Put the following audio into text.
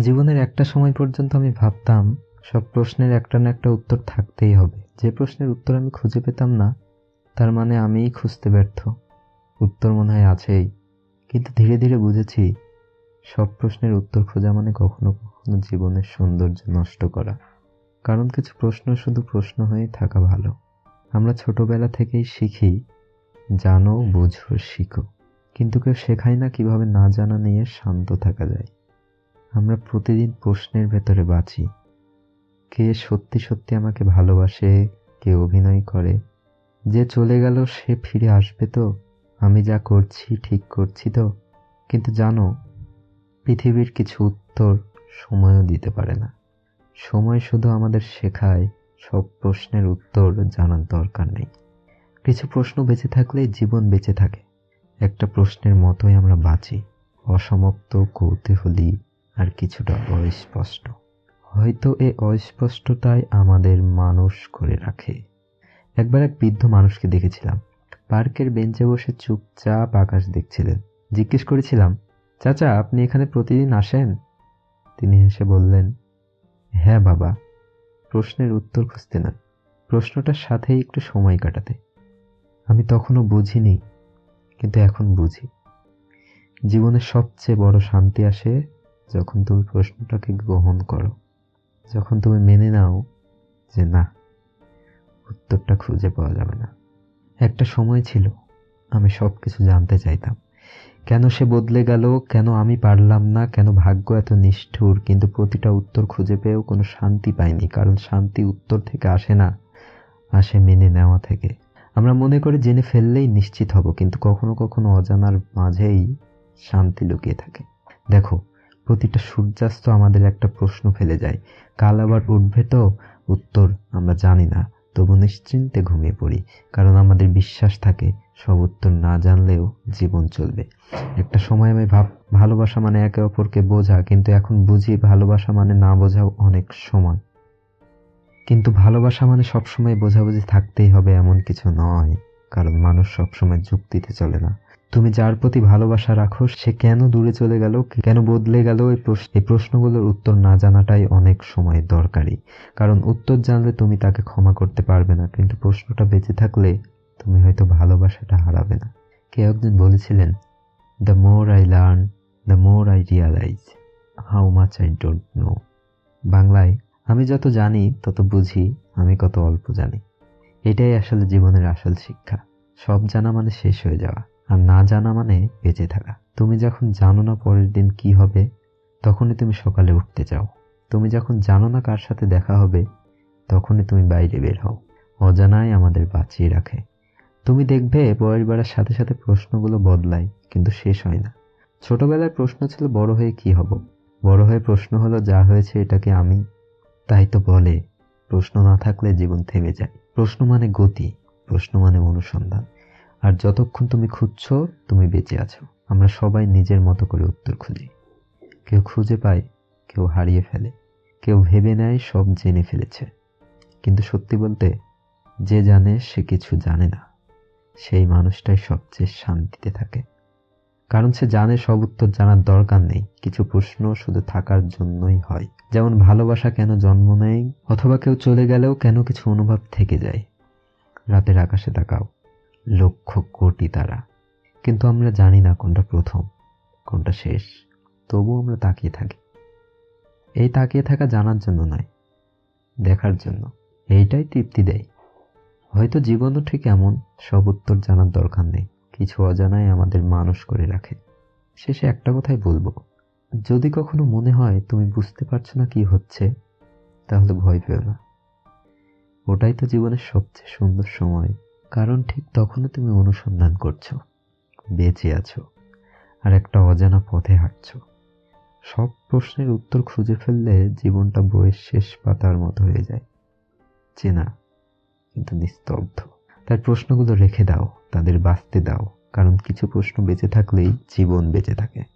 জীবনের একটা সময় পর্যন্ত আমি ভাবতাম, সব প্রশ্নের একটা না একটা উত্তর থাকতেই হবে। যে প্রশ্নের উত্তর আমি খুঁজে পেতাম না, তার মানে আমিই খুঁজতে ব্যর্থ। উত্তর মনে হয় আছেই। কিন্তু ধীরে ধীরে বুঝেছি, সব প্রশ্নের উত্তর খোঁজা মানে কখনো কখনো জীবনের সৌন্দর্য নষ্ট করা। কারণ কিছু প্রশ্ন শুধু প্রশ্ন হয়েই থাকা ভালো। আমরা ছোটবেলা থেকেই শিখি, জানো, বুঝো, শিখো। কিন্তু কেউ শেখায় না কীভাবে না জানা নিয়ে শান্ত থাকা যায়। আমরা প্রতিদিন প্রশ্নের ভেতরে বাঁচি। কে সত্যি সত্যি আমাকে ভালোবাসে, কে অভিনয় করে। যে চলে গেল, সে ফিরে আসবে তো? আমি যা করছি, ঠিক করছি তো? কিন্তু জানো, পৃথিবীর কিছু উত্তর সময়ও দিতে পারে না। সময় শুধু আমাদের শেখায়, সব প্রশ্নের উত্তর জানার দরকার নেই। কিছু প্রশ্ন বেঁচে থাকলে জীবন বেঁচে থাকে। একটা প্রশ্নের মতোই আমরা বাঁচি। অসমাপ্ত কৌতূহলী আর কিছুটা অস্পষ্ট। হয়তো এ অস্পষ্টতাই আমাদের মানুষ করে রাখে। একবার এক বৃদ্ধ মানুষকে দেখেছিলাম। পার্কের বেঞ্চে বসে চুপচাপ আকাশ দেখছিলেন। জিজ্ঞেস করেছিলাম, চাচা, আপনি এখানে প্রতিদিন আসেন? তিনি হেসে বললেন হ্যাঁ বাবা। প্রশ্নের উত্তর খুঁজতে না। প্রশ্নটার সাথেই একটু সময় কাটাতে। আমি তখনও বুঝিনি, কিন্তু এখন বুঝি। জীবনের সবচেয়ে বড় শান্তি আসে যখন তুমি প্রশ্নটাকে গ্রহণ করো, যখন তুমি মেনে নাও যে না, উত্তরটা খুঁজে পাওয়া যাবে না। একটা সময় ছিল, আমি সব কিছু জানতে চাইতাম। কেন সে বদলে গেল? কেন আমি পারলাম না? কেন ভাগ্য এত নিষ্ঠুর? কিন্তু প্রতিটা উত্তর খুঁজে পেয়েও কোনো শান্তি পাইনি, কারণ শান্তি উত্তর থেকে আসে না, আসে মেনে নেওয়া থেকে। আমরা মনে করি জেনে ফেললেই নিশ্চিত হব, কিন্তু কখনো কখনো অজানার মাঝেই শান্তি লুকিয়ে থাকে। দেখো প্রতিটা সূর্যাস্ত আমাদের একটা প্রশ্ন ফেলে যায়। কাল আবার উঠবে তো? উত্তর, আমরা জানি না। তবু নিশ্চিন্তে ঘুমিয়ে পড়ি, কারণ আমাদের বিশ্বাস থাকে, সব উত্তর না জানলেও জীবন চলবে। একটা সময় আমি ভাব, ভালোবাসা মানে একে অপরকে বোঝা, কিন্তু এখন বুঝি ভালোবাসা মানে না বোঝাও অনেক সময় কিন্তু ভালোবাসা মানে সবসময় বোঝাবুঝি থাকতেই হবে, এমন কিছু নয়, কারণ মানুষ সবসময় যুক্তিতে চলে না। তুমি যার প্রতি ভালোবাসা রাখো, সে কেন দূরে চলে গেল, কেন বদলে গেল এই প্রশ্নগুলোর উত্তর না জানাটাই অনেক সময় দরকারি। কারণ উত্তর জানলে তুমি তাকে ক্ষমা করতে পারবে না, কিন্তু প্রশ্নটা বেঁচে থাকলে তুমি হয়তো ভালোবাসাটা হারাবে না। কে একজন বলেছিলেন the more I learn the more I realize how much I don't know বাংলায়, আমি যত জানি, তত বুঝি, আমি কত অল্প জানি। এটাই আসলে জীবনের আসল শিক্ষা। সব জানা মানে শেষ হয়ে যাওয়া। আর না জানা মানে বেঁচে থাকা। তুমি যখন জানো না পরের দিন কি হবে, তখনই তুমি সকালে উঠতে চাও। তুমি যখন জানো না কার সাথে দেখা হবে, তখনই তুমি বাইরে বের হও। অজানায় আমাদের বাঁচিয়ে রাখে। তুমি দেখবে বয়স বাড়ার সাথে সাথে প্রশ্নগুলো বদলায়, কিন্তু শেষ হয় না। ছোটবেলার প্রশ্ন ছিল, বড় হয়ে কি হব? বড় হয়ে প্রশ্ন হলো, যা হয়েছে এটাকে আমি তাই তো বলে, প্রশ্ন না থাকলে জীবন থেমে যায়। প্রশ্ন মানে গতি, প্রশ্ন মানে অনুসন্ধান। আর যতক্ষণ তুমি খুঁজছ, তুমি বেঁচে আছো। আমরা সবাই নিজের মতো করে উত্তর খুঁজি। কেউ খুঁজে পায়, কেউ হারিয়ে ফেলে। কেউ ভেবে নেয়, সব জেনে ফেলেছে। কিন্তু সত্যি বলতে, যে জানে, সে কিছু জানে না। সেই মানুষটাই সবচেয়ে শান্তিতে থাকে। কারণ সে জানে, সব উত্তর জানার দরকার নেই। কিছু প্রশ্ন শুধু থাকার জন্যই হয়। যেমন, ভালোবাসা কেন জন্ম নেয়? অথবা কেউ চলে গেলেও কেন কিছু অনুভব থেকে যায়? রাতের আকাশে তাকাও। লক্ষ কোটি তারা। কিন্তু আমরা জানি না কোনটা প্রথম, কোনটা শেষ। তবু আমরা তাকিয়ে থাকি। এই তাকিয়ে থাকা জানার জন্য নয়, দেখার জন্য। এইটাই তৃপ্তি দেয়। হয়তো জীবনও ঠিক এমন, সব উত্তর জানার দরকার নেই। কিছু অজানাই আমাদের মানুষ করে রাখে। শেষে একটা কথাই বলব, যদি কখনো মনে হয় তুমি বুঝতে পারছ না কি হচ্ছে, তাহলে ভয় পেও না। ওটাই তো জীবনের সবচেয়ে সুন্দর সময়। কারণ ঠিক তখনই তুমি অনুসন্ধান করছ, বেঁচে আছো, আর একটা অজানা পথে হাঁটছো। সব প্রশ্নের উত্তর খুঁজে ফেললে জীবনটা বইয়ের শেষ পাতার মতো হয়ে যায়। চেনা, কিন্তু নিস্তব্ধ। তার প্রশ্নগুলো রেখে দাও, তাদের বাঁচতে দাও, কারণ কিছু প্রশ্ন বেঁচে থাকলেই জীবন বেঁচে থাকে।